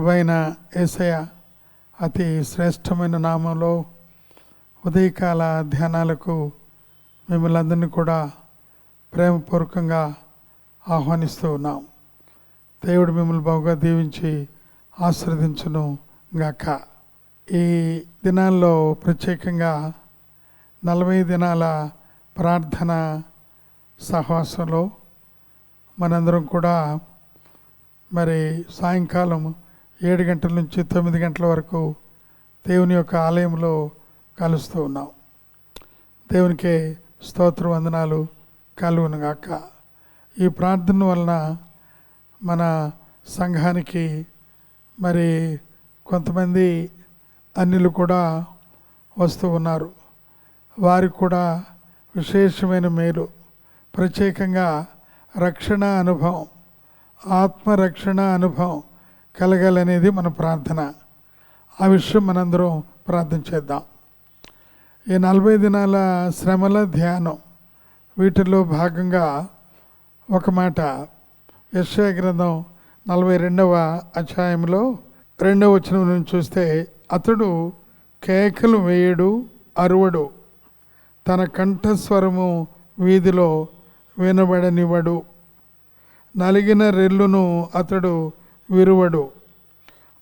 ప్రభైన ఏసయ అతి శ్రేష్టమైన నామంలో ఉదయకాల ధ్యానాలకు మిమ్మల్ని అందరినీ కూడా ప్రేమపూర్వకంగా ఆహ్వానిస్తూ ఉన్నాం. దేవుడు మిమ్మల్ని బాగా దీవించి ఆశీర్వదించును గాక. ఈ దినాల్లో ప్రత్యేకంగా నలభై దినాల ప్రార్థన సహవాసంలో మనందరం కూడా మరి సాయంకాలం ఏడు గంటల నుంచి తొమ్మిది గంటల వరకు దేవుని యొక్క ఆలయంలో కలుస్తూ ఉన్నాం. దేవునికి స్తోత్ర వందనాలు కలుగునుగాక. ఈ ప్రార్థన వలన మన సంఘానికి మరి కొంతమంది అన్యులు కూడా వస్తూ ఉన్నారు. వారికి కూడా విశేషమైన మేలు. ప్రత్యేకంగా రక్షణ అనుభవం ఆత్మరక్షణ అనుభవం కలగాలనేది మన ప్రార్థన. ఆ విషయం మనందరం ప్రార్థన చేద్దాం. ఈ నలభై దినాల శ్రమల ధ్యానం వీటిల్లో భాగంగా ఒక మాట యశ్యా గ్రంథం నలభై రెండవ అధ్యాయంలో రెండవ వచనం నుంచి చూస్తే అతడు కేకలు వేయడు అరువడు. తన కంఠస్వరము వీధిలో వినబడనివ్వడు. నలిగిన రెల్లును అతడు విరువడు.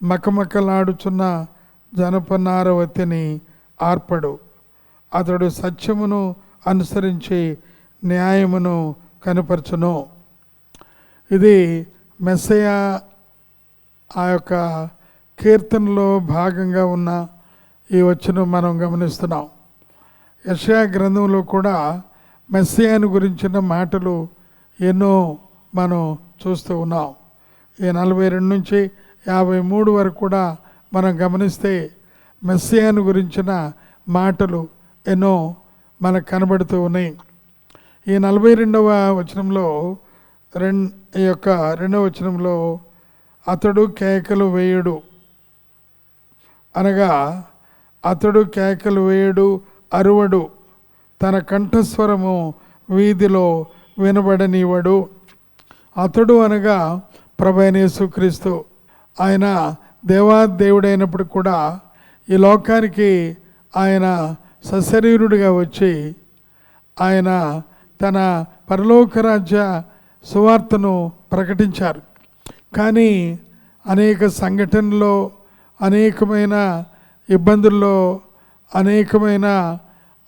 మకమకలాడుచున్న జనపనారవతిని ఆర్పడు. అతడు సత్యమును అనుసరించి న్యాయమును కనపరచును. ఇది మెస్సయ ఆ యొక్క కీర్తనలో భాగంగా ఉన్న ఈ వచ్చును మనం గమనిస్తున్నాం. యషయా గ్రంథంలో కూడా మెస్సియాను గురించిన మాటలు ఎన్నో మనం చూస్తూ ఉన్నాం. ఈ నలభై రెండు నుంచి యాభై మూడు వరకు కూడా మనం గమనిస్తే మెస్సియాను గురించిన మాటలు ఎన్నో మనకు కనబడుతూ ఉన్నాయి. ఈ నలభై రెండవ వచనంలో రెం ఈ యొక్క రెండవ వచనంలో అతడు కేకలు వేయుడు. అనగా అతడు కేకలు వేయుడు అరువడు. తన కంఠస్వరము వీధిలో వినబడనివ్వడు. అతడు అనగా ప్రభైనేసుక్రీస్తు ఆయన దేవాదేవుడైనప్పుడు కూడా ఈ లోకానికి ఆయన సశరీరుడిగా వచ్చి ఆయన తన పరలోక రాజ్య సువార్తను ప్రకటించారు. కానీ అనేక సంఘటనలో అనేకమైన ఇబ్బందుల్లో అనేకమైన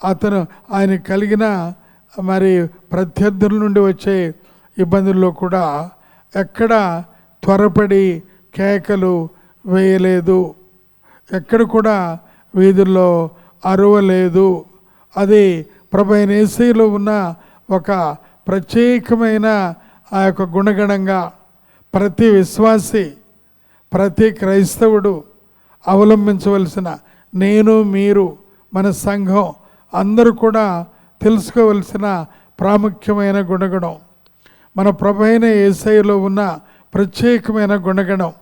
అతను ఆయన కలిగిన మరి ప్రత్యర్థుల నుండి వచ్చే ఇబ్బందుల్లో కూడా ఎక్కడ త్వరపడి కేకలు వేయలేదు. ఎక్కడ కూడా వీధుల్లో అరవలేదు. అది ప్రభైనేసీలో ఉన్న ఒక ప్రత్యేకమైన ఆ యొక్క గుణగణంగా ప్రతి విశ్వాసి ప్రతి క్రైస్తవుడు అవలంబించవలసిన నేను మీరు మన సంఘం అందరూ కూడా తెలుసుకోవలసిన ప్రాముఖ్యమైన గుణగణం. మన ప్రభు అయిన ఏసైలో ఉన్న ప్రత్యేకమైన గుణగణం.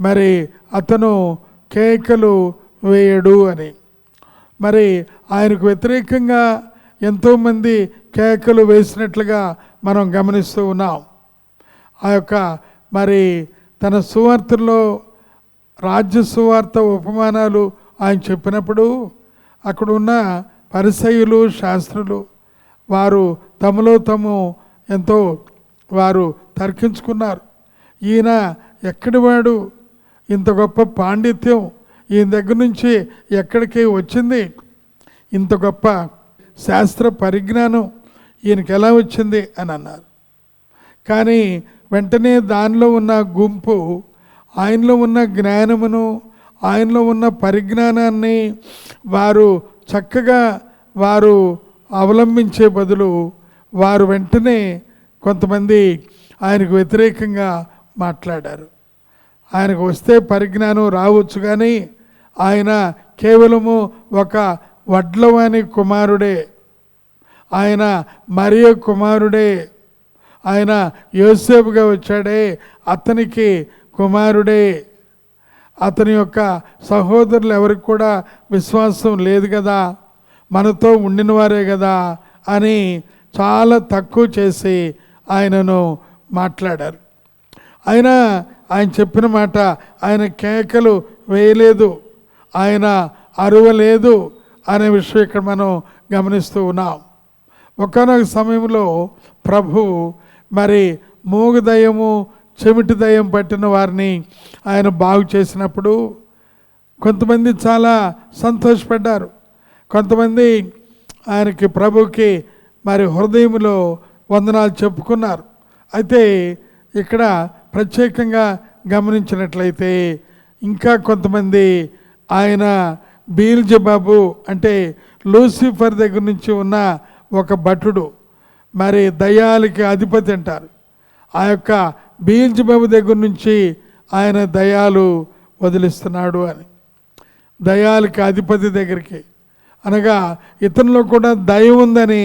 మరి అతను కేకలు వేయడు అని. మరి ఆయనకు వ్యతిరేకంగా ఎంతోమంది కేకలు వేసినట్లుగా మనం గమనిస్తూ ఉన్నాం. ఆ యొక్క మరి తన సువార్తల్లో రాజ్య సువార్త ఉపమానాలు ఆయన చెప్పినప్పుడు అక్కడున్న పరిసయులు శాస్త్రులు వారు తమలో తాము ఎంతో వారు తర్కించుకున్నారు. ఈయన ఎక్కడి వాడు? ఇంత గొప్ప పాండిత్యం ఈయన దగ్గర నుంచి ఎక్కడికి వచ్చింది? ఇంత గొప్ప శాస్త్ర పరిజ్ఞానం ఈయనకి ఎలా వచ్చింది? అని అన్నారు. కానీ వెంటనే దానిలో ఉన్న గుంపు ఆయనలో ఉన్న జ్ఞానమును ఆయనలో ఉన్న పరిజ్ఞానాన్ని వారు చక్కగా వారు అవలంబించే బదులు వారు వెంటనే కొంతమంది ఆయనకు వ్యతిరేకంగా మాట్లాడారు. ఆయనకు వస్తే పరిజ్ఞానం రావచ్చు కానీ ఆయన కేవలము ఒక వడ్లవాణి కుమారుడే. ఆయన మరియ కుమారుడే. ఆయన యోసేపుగా వచ్చాడే అతనికి కుమారుడే. అతని యొక్క సహోదరులు ఎవరికి కూడా విశ్వాసం లేదు కదా మనతో ఉండినవారే కదా అని చాలా తక్కువ చేసి ఆయనను మాట్లాడారు. ఆయన ఆయన చెప్పిన మాట ఆయన కేకలు వేయలేదు ఆయన అరువలేదు అనే విషయం ఇక్కడ మనం గమనిస్తూ ఉన్నాం. ఒకనొక సమయంలో ప్రభు మరి మూగదయము చెమిటి దయ్యం పట్టిన వారిని ఆయన బాగు చేసినప్పుడు కొంతమంది చాలా సంతోషపడ్డారు. కొంతమంది ఆయనకి ప్రభుకి మరి హృదయంలో వందనాలు చెప్పుకున్నారు. అయితే ఇక్కడ ప్రత్యేకంగా గమనించినట్లయితే ఇంకా కొంతమంది ఆయన బీల్జబాబు అంటే లూసిఫర్ దగ్గర నుంచి ఉన్న ఒక భటుడు మరి దయాలకి అధిపతి అంటారు. ఆ యొక్క బీల్జబాబు దగ్గర నుంచి ఆయన దయాలు వదిలిస్తున్నాడు అని. దయాలకి అధిపతి దగ్గరికి అనగా ఇతనిలో కూడా దయ ఉందని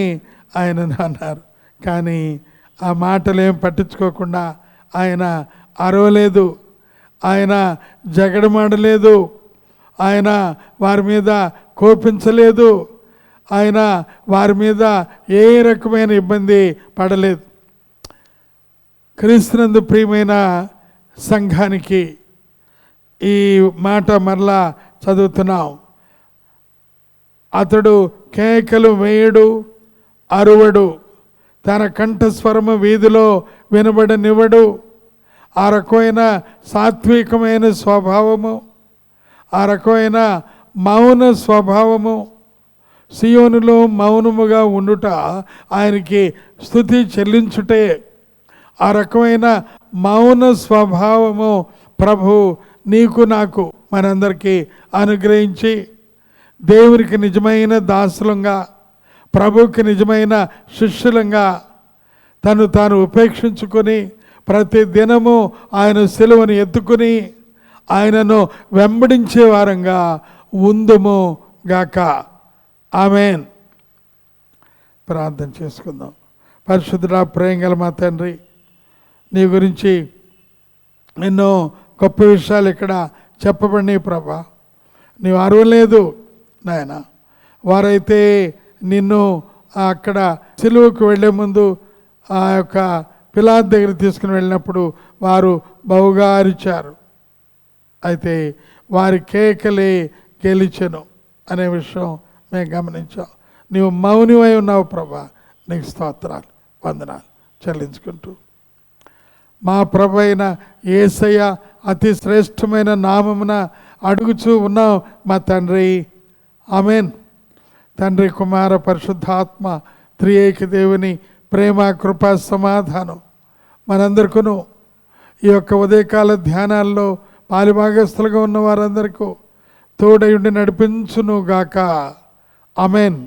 ఆయన అన్నారు. కానీ ఆ మాటలు ఏం పట్టించుకోకుండా ఆయన అరవలేదు. ఆయన జగడమాడలేదు. ఆయన వారి మీద కోపించలేదు. ఆయన వారి మీద ఏ రకమైన ఇబ్బంది పడలేదు. క్రీస్తునందు ప్రియమైన సంఘానికి ఈ మాట మరలా చదువుతున్నాం. అతడు కేకలు వేయడు అరువడు. తన కంఠస్వరము వీధిలో వినబడనివ్వడు. ఆ రకమైన సాత్వికమైన స్వభావము. ఆ రకమైన మౌన స్వభావము. సియోనులో మౌనముగా ఉండుట ఆయనకి స్థుతి చెల్లించుటే. ఆ రకమైన మౌన స్వభావము ప్రభు నీకు నాకు మనందరికీ అనుగ్రహించి. దేవునికి నిజమైన దాసులంగా ప్రభుకి నిజమైన శిష్యులంగా తను తాను ఉపేక్షించుకొని ప్రతి దినము ఆయన సెలవుని ఎత్తుకుని ఆయనను వెంబడించే వారంగా ఉందుము గాక. ఆమెన్. ప్రార్థన చేసుకుందాం. పరిశుద్ధుడా ప్రేంగల మా తండ్రి నీ గురించి ఎన్నో గొప్ప విషయాలు ఇక్కడ చెప్పబడినాయి ప్రభా. నీవు అరవలేదు నాయన. వారైతే నిన్ను అక్కడ సెలువుకు వెళ్ళే ముందు ఆ యొక్క పిలాత్ దగ్గర తీసుకుని వెళ్ళినప్పుడు వారు బహుగా అరిచారు. అయితే వారి కేకలే గెలిచెను అనే విషయం మేము గమనించాం. నీవు మౌనివై ఉన్నావు ప్రభా. నీకు స్తోత్రాలు వందనాలు చెల్లించుకుంటూ. మా ప్రభు అయిన ఏసయ్య అతి శ్రేష్టమైన నామమున అడుగుచూ ఉన్నావు మా తండ్రి. ఆమెన్. తండ్రి కుమార పరిశుద్ధాత్మ త్రియేక దేవుని ప్రేమ కృప సమాధానం. మనందరికను ఈ యొక్క ఉదయకాల ధ్యానాల్లో పాలిభాగస్తులుగా ఉన్న వారందరికీ తోడయుండి నడిపించును గాక అమెన్